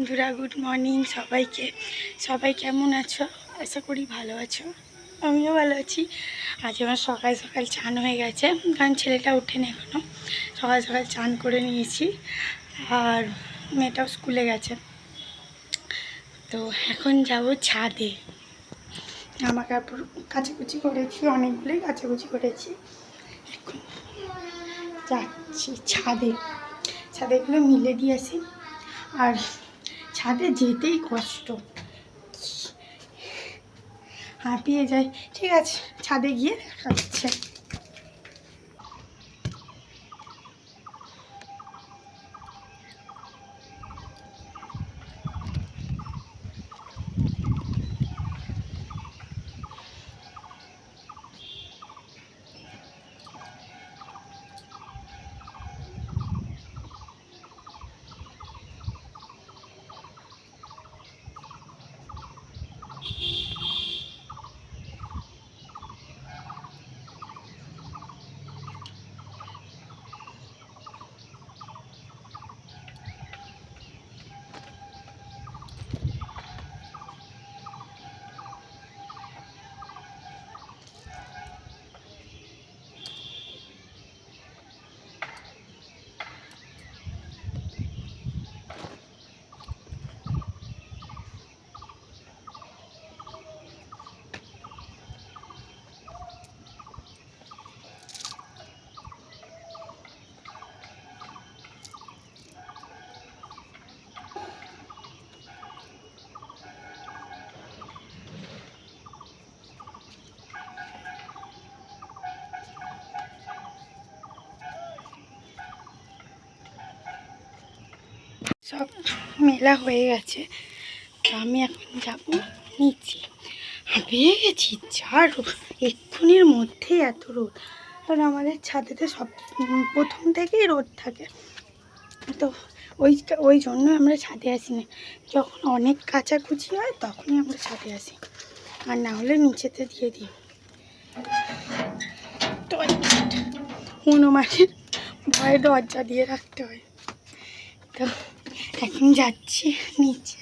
বন্ধুরা good morning সবাইকে। সবাই কেমন আছো? আশা করি ভালো আছো। আমিও ভালো আছি। আজ আমার সকাল সকাল চান হয়ে গেছে, কারণ ছেলেটা ওঠেনি এখনও সকাল সকাল চান করে নিয়েছি, আর মেয়েটাও স্কুলে গেছে। তো এখন যাব ছাদে। জামা কাপড় কাচাকুচি করেছি, অনেকগুলোই কাচাকুচি করেছি। এখন যাচ্ছি ছাদে। ছাদেগুলো মিলে দিয়েছি। আর ছাদে যেতেই কষ্ট। হাঁপিয়ে যায়। ঠিক আছে ছাদে গিয়ে দেখা সব মেলা হয়ে গেছে। তো আমি এখন যাব নিচে হাঁপিয়ে গেছি যা রোদ, এক্ষুনির মধ্যে এত রোদ। কারণ আমাদের ছাদেতে সব প্রথম থেকেই রোদ থাকে। তো ওই ওই জন্য আমরা ছাদে আসি না। যখন অনেক কাচাকুচি হয়, তখনই আমরা ছাদে আসি। আর না হলে নিচেতে দিয়ে দিই। তো হনুমানের ভয়ে দরজা দিয়ে রাখতে হয়। তো এখন যাচ্ছি নিচে।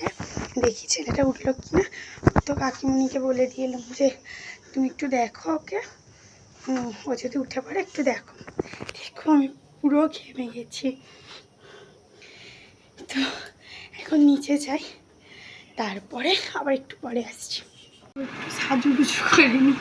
দেখি ছেলেটা উঠল কি না তো কাকিমণিকে বলে দিলাম যে, তুমি একটু দেখো ওকে। ও যদি উঠে পড়ে একটু দেখো। দেখো, আমি পুরো ঘেমে গেছি। তো এখন নিচে যাই। তারপরে আবার একটু পরে আসছি। একটু সাজুগুজু করে নিই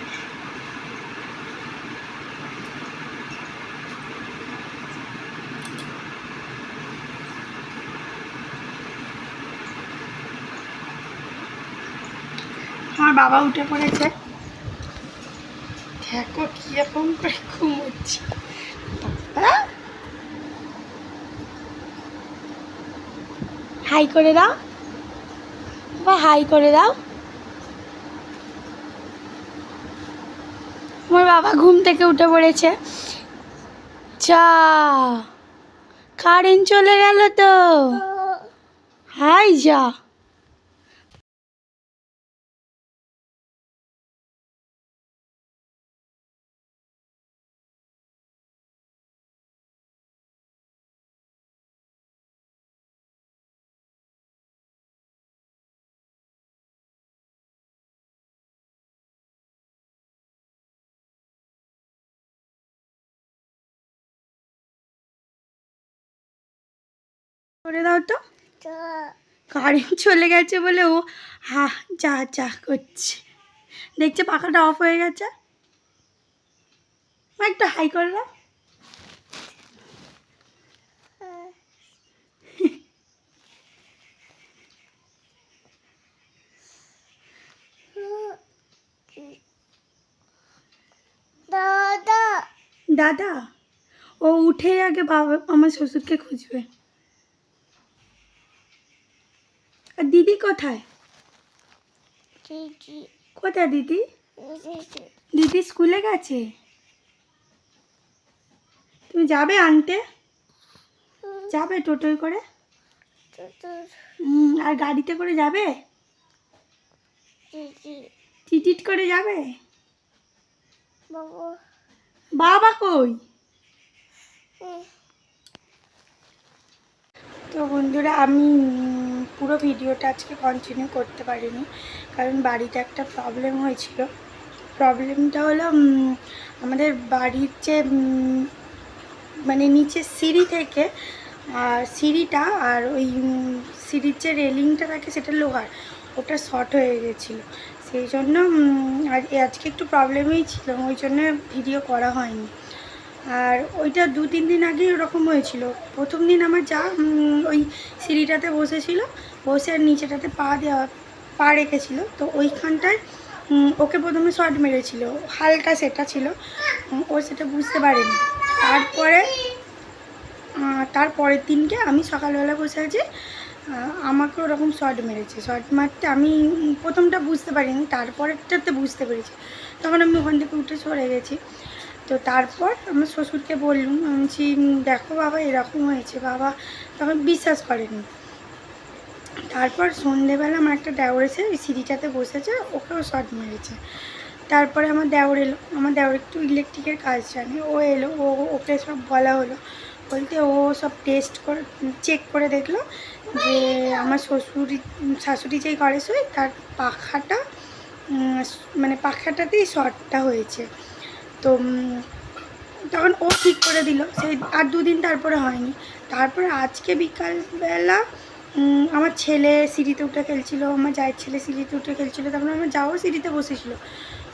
বাবা উঠে পড়েছে। দেখো কীরকম করে ঘুমোচ্ছি। হাই করে দাও। বা হাই করে দাও। আমার বাবা ঘুম থেকে উঠে পড়েছে। চা কারেন্ট চলে গেল তো। হাই, যা। করে দাও তো। কারেন্ট চলে গেছে বলে ও হা যা যা করছে। দেখছে পাখাটা অফ হয়ে গেছে। মা একটু হাই করে দাও। দাদা। দাদা ও উঠে আগে বাবা আমার শ্বশুরকে খুঁজবে আর দিদি কোথায়? কোথায় দিদি? দিদি। স্কুলে গেছে? তুমি যাবে আনতে? যাবে টোটোয় করে? আর গাড়িতে করে যাবে? টিটিট করে যাবে? বাবু। বাবা কই? তো বন্ধুরা আমি পুরো ভিডিওটা আজকে কন্টিনিউ করতে পারিনি, কারণ বাড়িতে একটা প্রবলেম হয়েছিল। প্রবলেমটা হলো আমাদের বাড়ির যে মানে নিচে সিঁড়ি থেকে আর সিঁড়িটা আর ওই সিঁড়ির যে রেলিংটা থাকে সেটা লোহার, ওটা শর্ট হয়ে গেছিল। সেই জন্য আজ- আজকে একটু প্রবলেমেই ছিল, ওই জন্য ভিডিও করা হয়নি। আর ওইটা দু তিন দিন আগে ওরকম হয়েছিল। প্রথম দিন আমার যা ওই সিঁড়িটাতে বসেছিল বসে আর নিচেটাতে পা দেওয়া পা রেখেছিল। তো ওইখানটায় ওকে প্রথমে শর্ট মেরেছিল হালকা সেটা ছিল ও সেটা বুঝতে পারেনি। তারপরে আহ, তার পরের দিনকে আমি সকালবেলা বসে আছি আমাকে ওরকম শর্ট মেরেছে। শর্ট মারতে আমি প্রথমটা বুঝতে পারিনি তারপরেরটাতে বুঝতে পেরেছি। তখন আমি ওখান থেকে উঠে সরে গেছি। তো তারপর আমার শ্বশুরকে বললুম আমি দেখো বাবা, এরকম হয়েছে বাবা। তখন বিশ্বাস করেনি। তারপর সন্ধেবেলা আমার একটা দেওর এসে ওই সিঁড়িটাতে বসেছে, ওকেও শর্ট মেরেছে। তারপরে আমার দেওর এলো, আমার দেওর একটু ইলেকট্রিকের কাজ জানে, ও এলো, ও, ওকে সব বলা হলো। বলতে ও সব টেস্ট করে চেক করে দেখল যে আমার শ্বশুর, শাশুড়ি যেই ঘরে শোয়, তার পাখাটা মানে পাখাটাতেই শর্টটা হয়েছে। তো তখন ও ঠিক করে দিল। সেই আর দুদিন তারপরে হয়নি। তারপরে আজকে বিকালবেলা আমার ছেলে সিঁড়িতে উঠে খেলছিল, আমার জায়ের ছেলে সিঁড়িতে উঠে খেলছিল তখন আমার যাও সিঁড়িতে বসেছিল।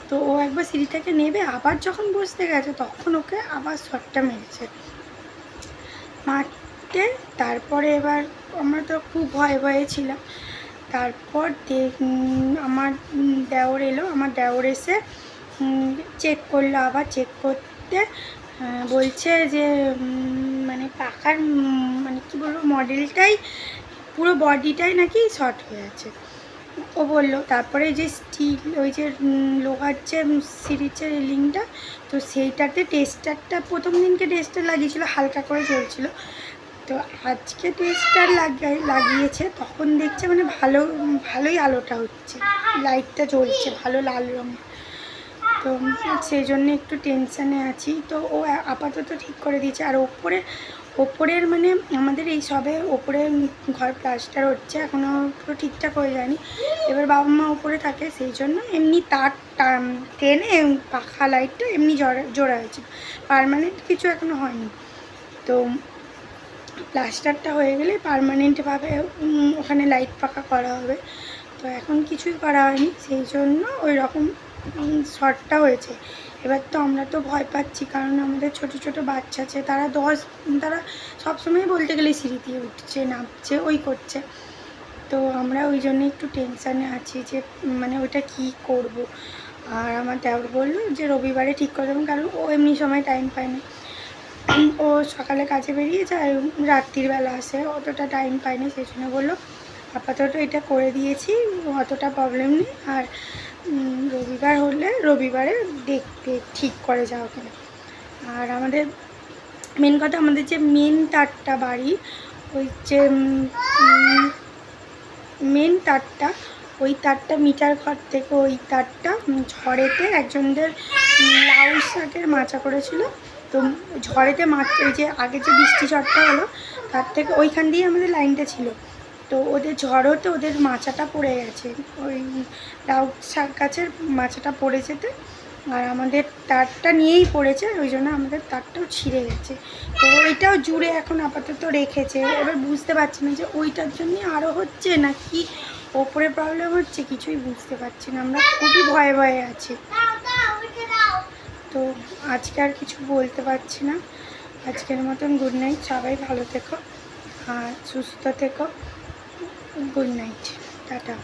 তো ও একবার সিঁড়ি থেকে নেবে, আবার যখন বসতে গেছে, তখন ওকে আবার শটটা মেরেছে। মারতে তারপরে এবার আমরা তো খুব ভয়ে ভয়ে ছিলাম। তারপর আমার দেওর এলো, আমার দেওর এসে চেক করল, আবার চেক করতে বলছে যে মানে পাখার মানে কি বলব মডেলটাই পুরো বডিটাই নাকি শর্ট হয়ে আছে। ও বলল, তারপরে যে স্টিল ওই যে লোহার যে যে রেলিংটা তো সেইটাতে টেস্টারটা প্রথম দিনকে টেস্টার লাগিয়েছিল, হালকা করে চলছিল। তো আজকে টেস্টার লাগাই, লাগিয়েছে, তখন দেখছে মানে ভালো, ভালোই আলোটা হচ্ছে লাইটটা জ্বলছে, ভালো লাল রঙের। তো সেই জন্য একটু টেনশানে আছি। তো ও আপাতত ঠিক করে দিয়েছে। আর ওপরে, ওপরের মানে আমাদের এই সবে ওপরে ঘর প্লাস্টার হচ্ছে। এখনও পুরো ঠিকঠাক হয়ে যায়নি। এবার বাবা মা ওপরে থাকে সেই জন্য এমনি তার টান- পাখা লাইটটা এমনি জোড়া জোড়া হয়েছে পার্মানেন্ট কিছু এখনও হয়নি। তো প্লাস্টারটা হয়ে গেলে পারমানেন্টভাবে ওখানে লাইট পাকা করা হবে। তো এখন কিছুই করা হয়নি। সেই জন্য ওই রকম শর্টটা হয়েছে। এবার তো আমরা তো ভয় পাচ্ছি, কারণ আমাদের ছোট ছোট বাচ্চা আছে, তারা দশ, তারা সবসময় বলতে গেলে সিঁড়ি দিয়ে উঠছে, নামছে, ওই করছে। তো আমরা ওই জন্য একটু টেনশানে আছি যে মানে ওইটা কি করব? আর আমার দেওর বলল যে, রবিবারে ঠিক করে দেবেন কারণ ও এমনি সময় টাইম পায় না। ও সকালে কাজে বেরিয়ে যায়, রাত্রির বেলা আসে, অতটা টাইম পায় না, সেই জন্য বলল, আপাতত এটা করে দিয়েছি, অতটা প্রবলেম নেই। আর রবিবার হলে রবিবারে দেখতে ঠিক করে যাও কিনা। আর আমাদের মেন কথা আমাদের যে মেন তারটা বাড়ি, ওই যে মেন তারটা, ওই তারটা মিটার ঘর থেকে ওই তারটা ঝড়েতে একজনদের লাউ শাকের মাচা করেছিল। তো ঝড়েতে মাছ, ওই যে আগে যে বৃষ্টি ঝড়টা হলো, তার থেকে ওইখান দিয়ে আমাদের লাইনটা ছিল। তো ওদের ঝড় হতে ওদের মাচাটা পড়ে গেছে। ওই লাউ শাক গাছের মাচাটা পড়ে যেতে আর আমাদের তারটা নিয়েই পড়েছে, ওই জন্য আমাদের তারটাও ছিঁড়ে গেছে। তো ওইটাও জুড়ে এখন আপাতত রেখেছে। এবার বুঝতে পারছি না যে ওইটার জন্য আরও হচ্ছে না কি ওপরে প্রবলেম হচ্ছে, কিছুই বুঝতে পারছি না। আমরা খুবই ভয়ে ভয়ে আছি। তো আজকে আর কিছু বলতে পারছি না। আজকের মতন গুড নাইট সবাই ভালো থেকো আর সুস্থ থেকো। Good night tata